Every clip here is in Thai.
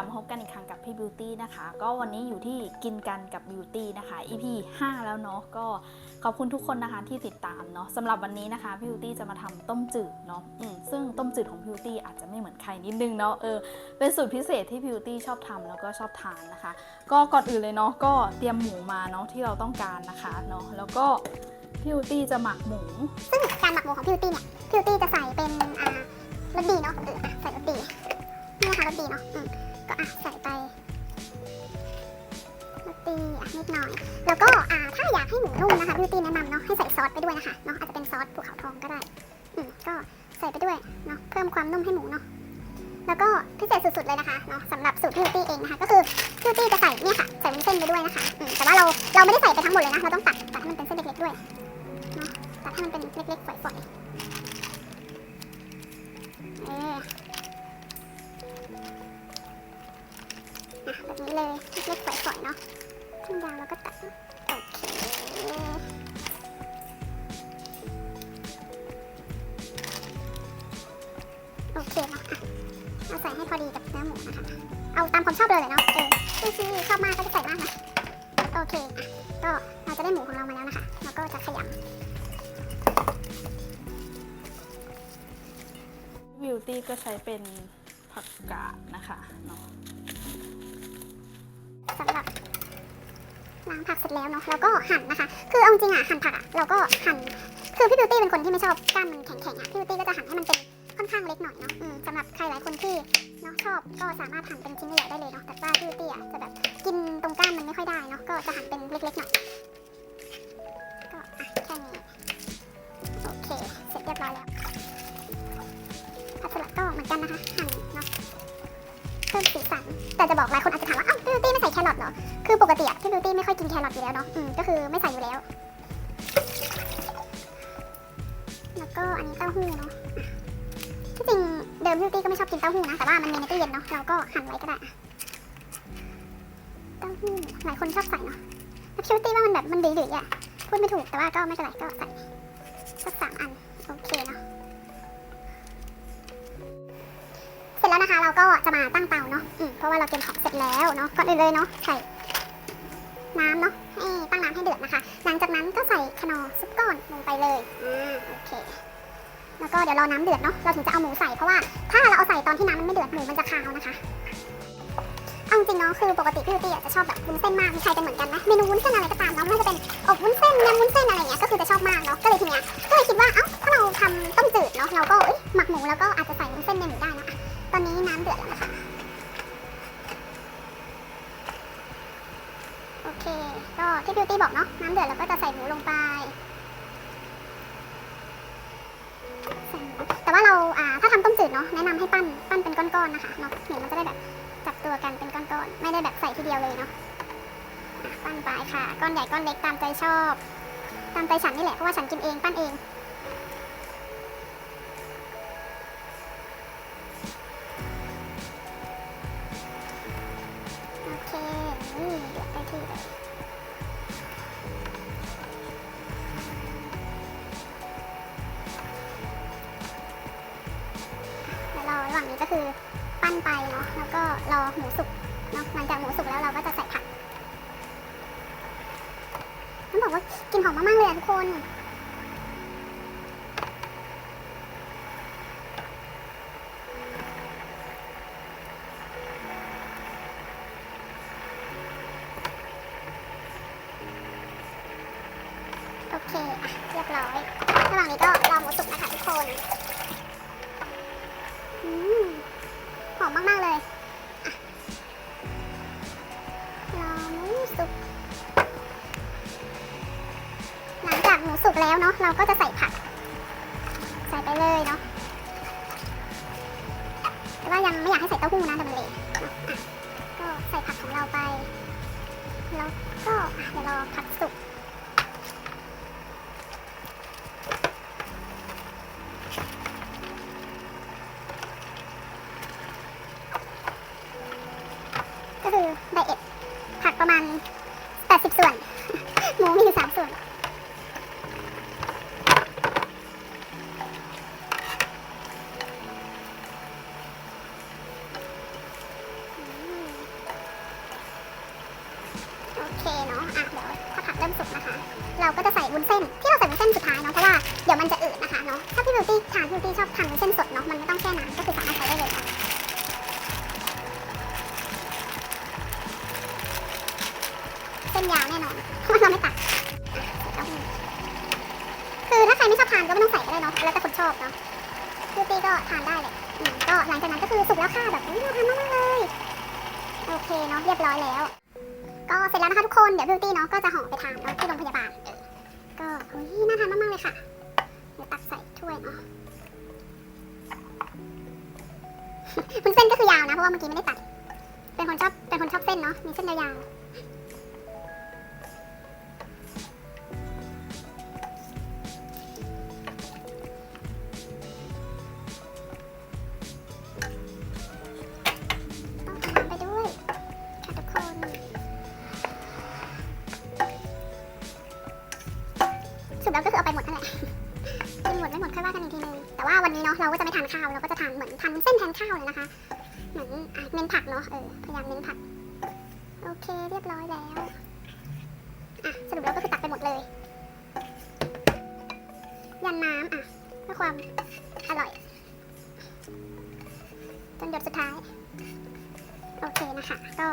ลับมาพบกันอีกครั้งกับพี่บิวตี้นะคะ ก็วันนี้อยู่ที่กินกันกับบิวตี้นะคะ EP 5 แล้วเนาะก็ขอบคุณทุกคนนะคะที่ติดตามเนาะสำหรับวันนี้นะคะพี่บิวตี้จะมาทำต้มจืดเนาะซึ่งต้มจืดของพี่บิวตี้อาจจะไม่เหมือนใครนิดนึงเนาะเออเป็นสูตรพิเศษที่พี่บิวตี้ชอบทำแล้วก็ชอบทานนะคะ ก็ก่อนอื่นเลยเนาะก็เตรียมหมูมาเนาะที่เราต้องการนะคะเนาะแล้วก็พี่บิวตี้จะหมักหมู ซึ่งการหมักหมูของพี่ยูตี้เนี่ยพี่ยูตี้จะใส่เป็นอ่ารสดีเนาะเออใส่รสดีนี่นะคะรสดีเนาะ ก็อะใส่ไปรสดีอะนิดหน่อย แล้วก็อ่าถ้าอยากให้หมูนุ่มนะคะพี่ยูตี้แนะนำเนาะให้ใส่ซอสไปด้วยนะคะเนาะอาจจะเป็นซอสภูเขาทองก็ได้ อืมก็ใส่ไปด้วยเนาะเพิ่มความนุ่มให้หมูเนาะแล้วก็พิเศษสุดๆเลยนะคะเนาะสำหรับสูตรพี่ยูตี้เองนะคะ ก็คือพี่ยูตี้จะใส่เนี่ยค่ะใส่วุ้นเส้นไปด้วยนะคะอืมแต่ว่าเราเราไม่ได้ใส่ไปทั้งหมดเลยนะเราต้องตัดตัดให้มันเป็นเส้นเล็กๆด้วยเนาะตัดให้มันเป็นเล็กๆฝอยๆ เลยเล็กๆฝอยๆเนาะขึ้นยาวแล้วก็ตัดโอเคโอเคเนาะอะเอาใส่ให้พอดีกับเนื้อหมูนะคะ เอาตามความชอบเลยเลยเนาะเออชื่อชอบมากก็จะใส่มากนะ โอเคอะก็เราจะได้หมูของเรามาแล้วนะคะแล้วก็จะขยำบิวตี้ก็ใช้เป็นผักกาดนะคะเนาะ สำหรับล้างผักเสร็จแล้วเนาะแล้วก็หั่นนะคะ คือเอาจริงอะหั่นผักอะเราก็หั่นคือพี่บิวตี้เป็นคนที่ไม่ชอบกล้ามมันแข็งๆอะพี่บิวตี้ก็จะหั่นให้มันเป็นค่อนข้างเล็กหน่อยเนาะสำหรับใครหลายคนที่เนาะชอบก็สามารถหั่นเป็นชิ้นใหญ่ได้เลยเนาะแต่ว่าพี่บิวตี้อะจะแบบกินตรงกล้ามมันไม่ค่อยได้เนาะก็จะหั่นเป็นเล็กๆหน่อยก็อะแค่นี้โอเคเสร็จเรียบร้อยแล้วผักสลัดก็เหมือนกันนะคะหั่นเนาะ เพิ่มสีสันแต่จะบอกหลายคนอาจจะถามว่าอ้าวบิวตี้ไม่ใส่แครอทเหรอคือปกติอะพี่บิวตี้ไม่ค่อยกินแครอทอยู่แล้วเนาะอืมก็คือไม่ใส่อยู่แล้ว แล้วก็อันนี้เต้าหู้เนาะที่จริงเดิมบิวตี้ก็ไม่ชอบกินเต้าหู้นะแต่ว่ามันมีในตู้เย็นเนาะเราก็หั่นไว้ก็ได้เต้าหู้หลายคนชอบใส่เนาะแล้วบิวตี้ว่ามันแบบมันดื้อๆอะพูดไม่ถูกแต่ว่าก็ไม่เป็นไรก็ใส่สักสามอันโอเคเนาะ จแล้วนะคะ เราก็จะมาตั้งเตาเนาะอืมเพราะว่าเราเตรียมของเสร็จแล้วเนาะก่อนอื่นเลยเนาะใส่น้ำเนาะให้ตั้งน้ำให้เดือดนะคะ หลังจากนั้นก็ใส่คนอซุปก้อนลงไปเลยอ่าโอเค แล้วก็เดี๋ยวรอน้ำเดือดเนาะเราถึงจะเอาหมูใส่เพราะว่าถ้าเราเอาใส่ตอนที่น้ำมันไม่เดือดหมูมันจะคาวนะคะเอาจริงเนาะคือปกติพี่ยูตี้จะชอบแบบวุ้นเส้นมากมีใครเป็นเหมือนกันไหมเมนูวุ้นเส้นอะไรก็ตามเนาะไม่ว่าจะเป็นอบวุ้นเส้นยำวุ้นเส้นอะไรเงี้ยก็คือจะชอบมากเนาะก็เลยทีเนี้ยก็เลยคิดว่าเอ้าถ้าเราทำต้มจืดเนาะเราก็หมักหมูแล้วก็อาจจะใส่วุ้นเส้นในหมูได้นะอะ เดือดนะคะ โอเค ก็ที่บิวตี้บอกเนาะ น้ำเดือดแล้วก็จะใส่หมูลงไปใส่หมูแต่ว่าเราอ่าถ้าทำต้มจืดเนาะ แนะนำให้ปั้น ปั้นเป็นก้อนๆนะคะเนาะหมูมันจะได้แบบจับตัวกันเป็นก้อนๆ ไม่ได้แบบใส่ทีเดียวเลยเนาะ ปั้นไปค่ะ ก้อนใหญ่ก้อนเล็กตามใจชอบ ตามใจฉันนี่แหละ เพราะว่าฉันกินเอง ปั้นเอง คือปั้นไปเนาะแล้วก็รอหมูสุกเนาะหลังจากหมูสุกแล้วเราก็จะใส่ผักต้องบอกว่ากินหอมมากๆเลยอะทุกคนโอเค อะ เรียบร้อย ระหว่างนี้ก็รอหมูสุกนะคะทุกคน เราก็จะใส่ผัก ใส่ไปเลยเนาะแต่ว่ายังไม่อยากให้ใส่เต้าหู้นะเดมันเละก็ใส่ผักของเราไป แล้วก็เดี๋ยวรอผักสุกานก็ไม่ต้องใส่ก็ได้เนาะ แล้วแต่คนชอบเนาะพี่บิวตี้ก็ทานได้เลยก็หลังจากนั้นก็คือสุกแล้วค่ะแบบอุ๊ยน่าทานมากๆเลย โอเคเนาะเรียบร้อยแล้ว ก็เสร็จแล้วนะคะทุกคน เดี๋ยวบิวตี้เนาะก็จะห่อไปทานเนาะที่โรงพยาบาล ก็เฮ้ยน่าทานมากๆเลยค่ะ เดี๋ยวตักใส่ถ้วยเนาะวุ้นเส้นก็คือยาวนะเพราะว่าเมื่อกี้ไม่ได้ตัด เป็นคนชอบเป็นคนชอบเส้นเนาะ มีเส้นยาวๆ วันนี้เนาะเราก็จะไม่ทานข้าวเราก็จะทานเหมือนทานเส้นแทนข้าวเลยนะคะ เหมือนเน้นผักเนาะเออพยายามเน้นผัก โอเคเรียบร้อยแล้วอะสรุปแล้วก็คือตักไปหมดเลย ยันน้ำอะเพื่อความอร่อยจนหยดสุดท้าย โอเคนะคะก็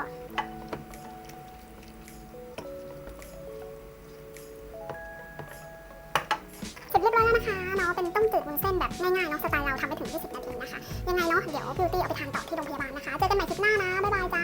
นะคะเนาะเป็นต้มจืดวุ้นเส้นแบบง่ายๆเนาะสไตล์เราทำไปถึง 20 นาทีนะคะ ยังไงเนาะเดี๋ยวบิวตี้เอาไปทานต่อที่โรงพยาบาลนะคะ เจอกันใหม่คลิปหน้านะ บ๊ายบายจ้า